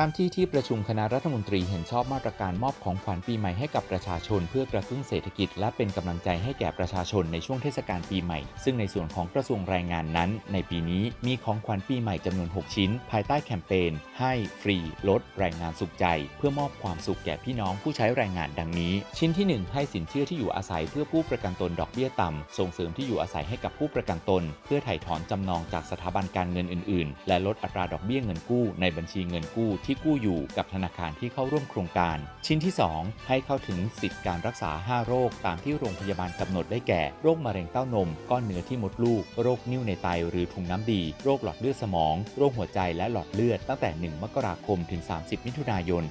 ตามที่ที่ประชุมคณะรัฐมนตรีเห็นชอบมาตรการมอบของขวัญปีใหม่ให้กับประชาชน เพื่อกระตุ้นเศรษฐกิจ และเป็นกำลังใจให้แก่ประชาชนในช่วงเทศกาลปีใหม่ ซึ่งในส่วนของกระทรวงแรงงานนั้น ในปีนี้มีของขวัญปีใหม่จำนวน 6 ชิ้น ภายใต้แคมเปญให้ฟรี ลด แรงงานสุขใจ เพื่อมอบความสุขแก่พี่น้องผู้ใช้แรงงานดังนี้ ชิ้นที่ 1 ให้สินเชื่อที่อยู่อาศัยเพื่อผู้ประกันตนดอกเบี้ยต่ำส่งเสริมที่อยู่อาศัยให้กับผู้ประกันตน เพื่อไถ่ถอนจำนองจากสถาบันการเงินอื่น ๆ และลดอัตราดอกเบี้ยเงินกู้ในบัญชีเงินกู้ที่กู้อยู่กับธนาคารที่เข้าร่วมโครงการ ชิ้นที่ 2 ให้เข้าถึงสิทธิการรักษา 5 โรคตามที่โรงพยาบาลกำหนดได้แก่ โรคมะเร็งเต้านม ก้อนเนื้อที่มดลูก โรคนิ่วในไตหรือถุงน้ำดี โรคหลอดเลือดสมอง โรคหัวใจและหลอดเลือดตั้งแต่ 1 มกราคม ถึง 30 มิถุนายน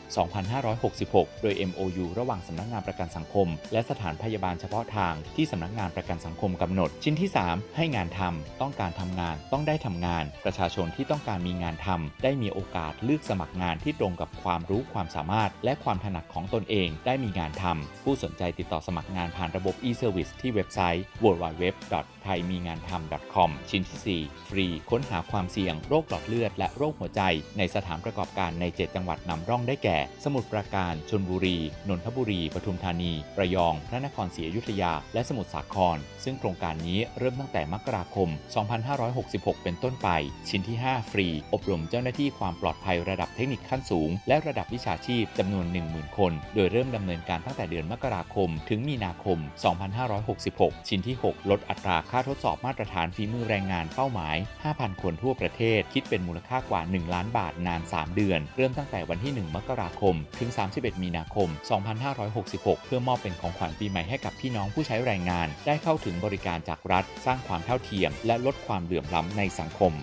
2566 โดย MOU ระหว่างสำนักงานประกันสังคม และสถานพยาบาลเฉพาะทางที่สำนักงานประกันสังคมกำหนด ชิ้นที่ 3 ให้งานทำต้องการทำงานต้องได้ทำงาน ประชาชนที่ต้องการมีงานทำได้มีโอกาสเลือกสมัครงานที่ตรงกับความรู้ความสามารถ และความถนัดของตนเองได้มีงานทำผู้สนใจติดต่อสมัครงานผ่านระบบ e-service ที่เว็บไซต์ www.thaimingantham.com ชิ้นที่ 4 ฟรี ค้นหาความเสี่ยง โรคหลอดเลือด และโรคหัวใจ ในสถานประกอบการใน 7 จังหวัดนำร่องได้แก่ สมุทรปราการ ชลบุรี นนทบุรี ปทุมธานี ระยอง พระนครศรีอยุธยา และสมุทรสาคร ซึ่งโครงการนี้เริ่มตั้งแต่มกราคม 2566 เป็นต้นไป ชิ้นที่ 5 ฟรี อบรมเจ้าหน้าที่ความปลอดภัยระดับเทคคนิคขั้นสูง และระดับวิชาชีพจำนวน 10,000 คน โดยเริ่มดำเนินการตั้งแต่เดือนมกราคม ถึงมีนาคม 2566 ชิ้นที่ 6 ลดอัตราค่าทดสอบมาตรฐานฝีมือแรงงานเป้าหมาย 5,000 คนทั่วประเทศ คิดเป็นมูลค่ากว่า 1 ล้านบาทนาน 3 เดือน เริ่มตั้งแต่วันที่ 1 มกราคม ถึง 31 มีนาคม 2566 เพื่อมอบเป็นของขวัญปีใหม่ให้กับพี่น้องผู้ใช้แรงงาน ได้เข้าถึงบริการจากรัฐ สร้างความเท่าเทียม และลดความเหลื่อมล้ำในสังคม